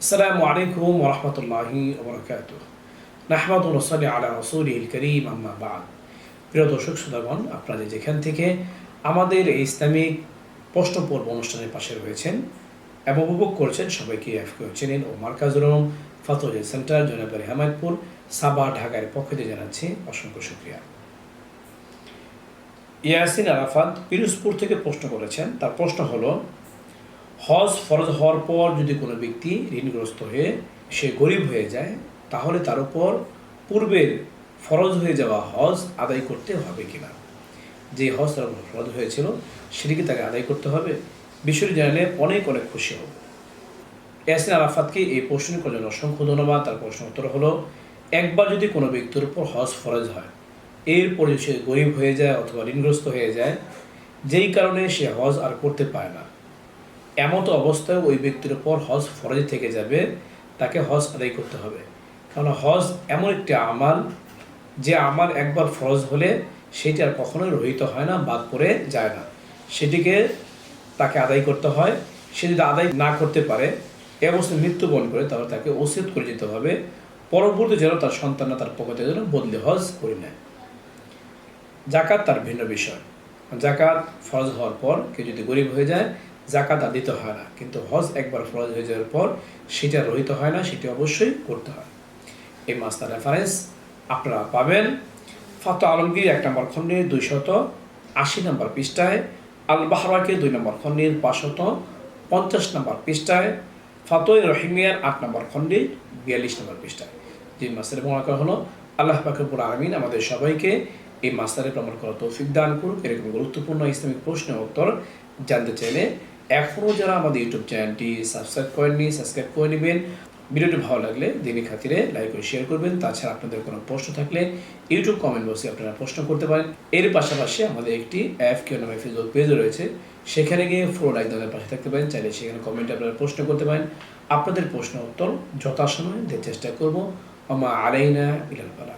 السلام عليكم ورحمة الله وبركاته নাহমাদ নসলি আলা রসুল করিম আম্মা বাদ প্রিয় দর্শক শ্রোতাগণ আপনারা যেখান থেকে আমাদের এই ইসলামিক প্রশ্ন পর্ব অনুষ্ঠানের পাশে রয়েছেন এবং উপভোগ করছেন সবাইকে এফকে চেনেন ও মার্কাজুরম ফাতোজ সেন্টার জনাবারি হামায়তপুর সাবা ঢাকার পক্ষ থেকে জানাচ্ছি অসংখ্য শুক্রিয়া ইয়াসিন আরাফাত পিরোজপুর থেকে প্রশ্ন করেছেন তার প্রশ্ন হলো হজ ফরজ হওয়ার পর যদি কোনো ব্যক্তি ঋণগ্রস্ত হয়ে সে গরিব হয়ে যায়, তাহলে তার উপর পূর্বের ফরজ হয়ে যাওয়া হজ আদায় করতে হবে কিনা? যে হজ তার উপর ফরজ হয়েছিল, সেটিকে তাকে আদায় করতে হবে। বিষয়টি জানলে অনেক অনেক খুশি হব। ইয়াসিন আরাফাতকে এই প্রশ্নের জন্য অসংখ্য ধন্যবাদ। তার প্রশ্ন উত্তর হলো, একবার যদি কোনো ব্যক্তির উপর হজ ফরজ হয়, এরপরে সে গরিব হয়ে যায় অথবা ঋণগ্রস্ত হয়ে যায়, যেই কারণে সে হজ আর করতে পারে না। এমতো অবস্থায় ওই ব্যক্তির উপর হজ ফরজ থেকে যাবে, তাকে হজ আদায় করতে হবে। কারণ হজ এমন একটি আমাল, যে আমাল একবার ফরজ হলে সেটি আর কখনোই রহিত হয় না, বাদ পড়ে যায় না। সেটিকে তাকে আদায় করতে হয়। সে যদি আদায় না করতে পারে, এ অবস্থায় মৃত্যুবরণ করে, তাহলে তাকে ওসিয়ত করে যেতে হবে। পরবর্তী যেন তার সন্তানরা তার পকেটে যেন বদলে হজ করে নেয়। জাকাত তার ভিন্ন বিষয়। জাকাত ফরজ হওয়ার পর কেউ যদি গরিব হয়ে যায় জাকাত দিতে হয় না। কিন্তু হজ একবার ফরজ হয়ে যাওয়ার পর সেটা রহিত হয় না, সেটি অবশ্যই করতে হয়। এই মাস্টার রেফারেন্স আপনারা পাবেন ফাত আলমগীর এক নম্বর খণ্ডের দুইশত আশি নম্বর পৃষ্ঠায় আল বাহরাকে দুই নম্বর খণ্ডের পাঁচশত পঞ্চাশ নম্বর পৃষ্ঠায়, ফাতোয় রহিমিয়ার আট নম্বর খণ্ডে বিয়াল্লিশ নম্বর পৃষ্ঠায়। যে মাস্টারে বর্ণনা করা হলো, আল্লাহ পাকুর আলমিন আমাদের সবাইকে এই মাস্টারে প্রমাণ করা তৌফিক দান করুক। এরকম গুরুত্বপূর্ণ ইসলামিক প্রশ্ন উত্তর জানতে চাইলে এখনও যারা আমাদের ইউটিউব চ্যানেলটি সাবস্ক্রাইব করেননি সাবস্ক্রাইব করে নেবেন। ভিডিওটি ভালো লাগলে দিনের খাতিরে লাইক করে শেয়ার করবেন। তাছাড়া আপনাদের কোনো প্রশ্ন থাকলে ইউটিউব কমেন্ট বক্সে আপনারা প্রশ্ন করতে পারেন। এর পাশাপাশি আমাদের একটি অ্যাপ কেউ নামে ফেসবুক পেজ রয়েছে। সেখানে গিয়ে ফোন একজনের পাশে থাকতে পারেন। চাইলে সেখানে কমেন্টে আপনারা প্রশ্ন করতে পারেন। আপনাদের প্রশ্ন উত্তর যথাসময়ে দেওয়ার চেষ্টা করব। আমা আলাইনা ইলাল বালা